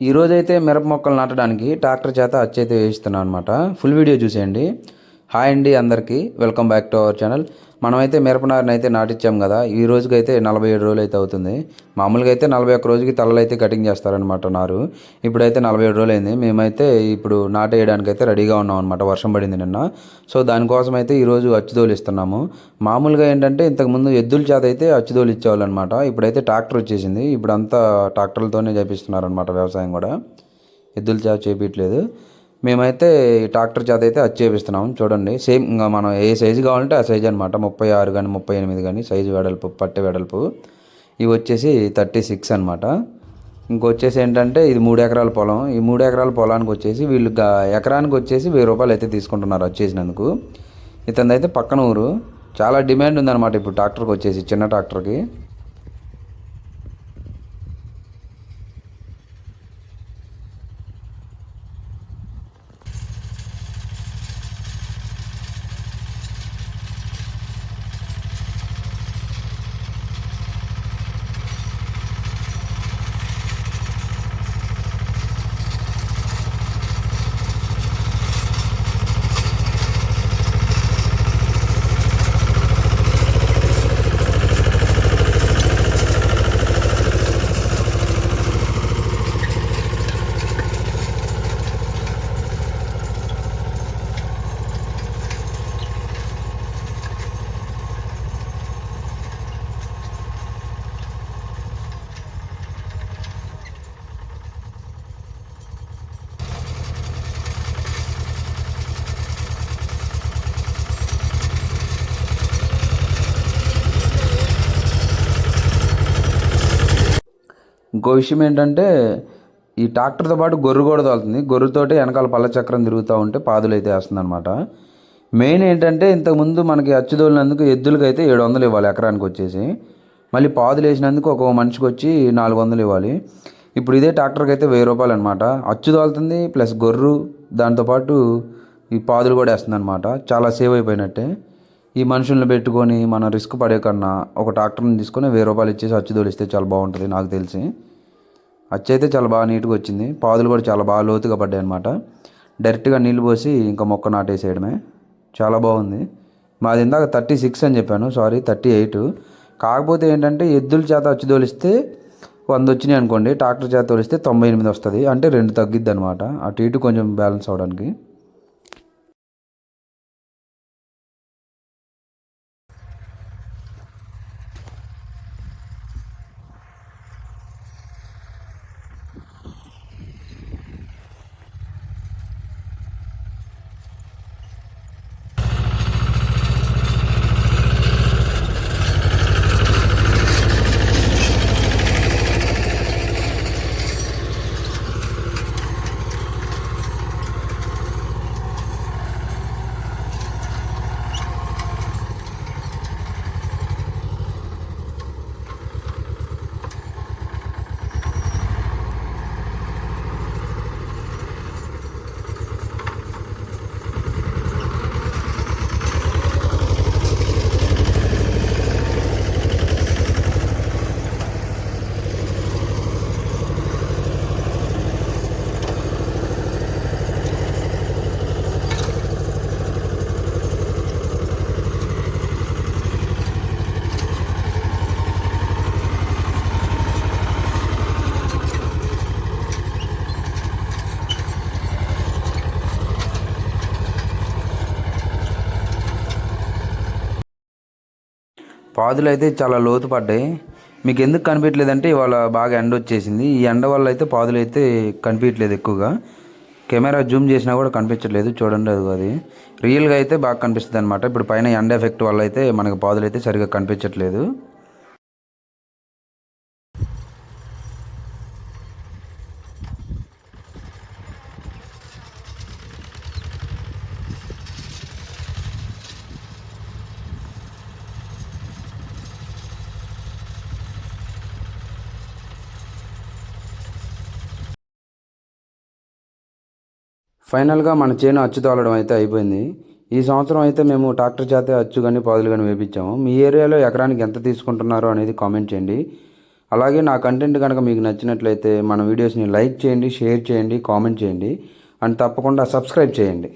ఈరోజైతే మిరప మొక్కలు నాటడానికి ట్రాక్టర్ చేత అచ్చైతే వేయిస్తున్నాను అనమాట ఫుల్ వీడియో చూసేయండి. హాయ్ అండి అందరికీ. Welcome back to our channel. మనమైతే మిరపనారని అయితే నాటించాం కదా. ఈ రోజుకైతే నలభై ఏడు రోజులు అయితే అవుతుంది. మామూలుగా అయితే నలభై ఒక్క రోజుకి తలలు అయితే కటింగ్ చేస్తారనమాట నారు. ఇప్పుడైతే నలభై ఏడు రోజులు అయింది మేమైతే ఇప్పుడు నాటేయడానికి అయితే రెడీగా ఉన్నాం అనమాట వర్షం పడింది నిన్న. సో దానికోసం అయితే ఈరోజు అచ్చుదోలు ఇస్తున్నాము మామూలుగా ఏంటంటే ఇంతకుముందు ఎద్దుల చేత అయితే అచ్చుదోలు ఇచ్చేవాళ్ళు అనమాట ఇప్పుడైతే ట్రాక్టర్ వచ్చేసింది. ఇప్పుడంతా ట్రాక్టర్లతోనే చేపిస్తున్నారనమాట వ్యవసాయం కూడా. ఎద్దుల చేత చేపించలేదు మేమైతే ఈ ట్రాక్టర్ చేత అయితే అది చేపిస్తున్నాం చూడండి సేమ్ ఇంకా మనం ఏ సైజు కావాలంటే ఆ సైజు అనమాట ముప్పై ఆరు కానీ ముప్పై ఎనిమిది కానీ సైజు వెడల్పు పట్టె వెడల్పు. ఇవి వచ్చేసి థర్టీ సిక్స్ అనమాట ఇంకొచ్చేసి ఏంటంటే ఇది మూడు ఎకరాల పొలం. ఈ మూడు ఎకరాల పొలానికి వచ్చేసి వీళ్ళు గా- ఎకరానికి వచ్చేసి వెయ్యి రూపాయలు అయితే తీసుకుంటున్నారు వచ్చేసినందుకు ఇతనిదైతే అయితే పక్కన ఊరు. చాలా డిమాండ్ ఉందన్నమాట ఇప్పుడు ట్రాక్టర్కి వచ్చేసి చిన్న ట్రాక్టర్కి. ఇంకో విషయం ఏంటంటే ఈ ట్రాక్టర్తో పాటు గొర్రె కూడా తోలుతుంది. గొర్రెతోటి వెనకాల పళ్ళ చక్రం తిరుగుతూ ఉంటే పాదులు అయితే వేస్తుంది అనమాట మెయిన్ ఏంటంటే ఇంతకుముందు మనకి అచ్చుదోలినందుకు ఎద్దులకి అయితే ఏడు వందలు ఇవ్వాలి ఎకరానికి వచ్చేసి. మళ్ళీ పాదులు వేసినందుకు ఒక మనిషికి వచ్చి నాలుగు వందలు ఇవ్వాలి. ఇప్పుడు ఇదే ట్రాక్టర్కి అయితే వెయ్యి రూపాయలు అనమాట అచ్చు తోలుతుంది ప్లస్ గొర్రు దాంతోపాటు ఈ పాదులు కూడా వేస్తుంది అనమాట చాలా సేవ్ అయిపోయినట్టే. ఈ మనుషుల్ని పెట్టుకొని మనం రిస్క్ పడే కన్నా ఒక ట్రాక్టర్ని తీసుకొని వెయ్యి రూపాయలు ఇచ్చేసి అచ్చు తోలిస్తే చాలా బాగుంటుంది నాకు తెలిసి. అచ్చైతే అయితే చాలా బాగా నీట్గా వచ్చింది. పాదులు కూడా చాలా బాగా లోతుగా పడ్డాయి అనమాట డైరెక్ట్గా నీళ్ళు పోసి ఇంకా మొక్క నాటేసేయడమే. చాలా బాగుంది. మాది ఇందాక థర్టీ సిక్స్ అని చెప్పాను. Sorry thirty eight. కాకపోతే ఏంటంటే ఎద్దుల చేత వచ్చి తోలిస్తే వంద వచ్చినాయి అనుకోండి. ట్రాక్టర్ చేత తోలిస్తే తొంభై ఎనిమిది వస్తుంది. అంటే రెండు తగ్గిద్ది అనమాట అటు ఇటు కొంచెం బ్యాలెన్స్ అవడానికి. పాదులు అయితే చాలా లోతు పడ్డాయి మీకు ఎందుకు కనిపించలేదంటే ఇవాళ బాగా ఎండ వచ్చేసింది. ఈ ఎండ వల్ల అయితే పాదులు అయితే కనిపించలేదు ఎక్కువగా. కెమెరా జూమ్ చేసినా కూడా కనిపించట్లేదు. చూడండి అది అది. రియల్గా అయితే బాగా కనిపిస్తుంది అనమాట ఇప్పుడు పైన ఎండ ఎఫెక్ట్ వల్ల అయితే మనకు పాదులు అయితే సరిగా కనిపించట్లేదు. ఫైనల్గా మన చేను అచ్చు తోలడం అయితే అయిపోయింది. ఈ సంవత్సరం అయితే మేము ట్రాక్టర్ చేత అచ్చు కానీ పాదులు కానీ వేపించాము. మీ ఏరియాలో ఎకరానికి ఎంత తీసుకుంటున్నారో అనేది కామెంట్ చేయండి. అలాగే నా కంటెంట్ కనుక మీకు నచ్చినట్లయితే మన వీడియోస్ని లైక్ చేయండి షేర్ చేయండి కామెంట్ చేయండి. అండ్ తప్పకుండా సబ్స్క్రైబ్ చేయండి.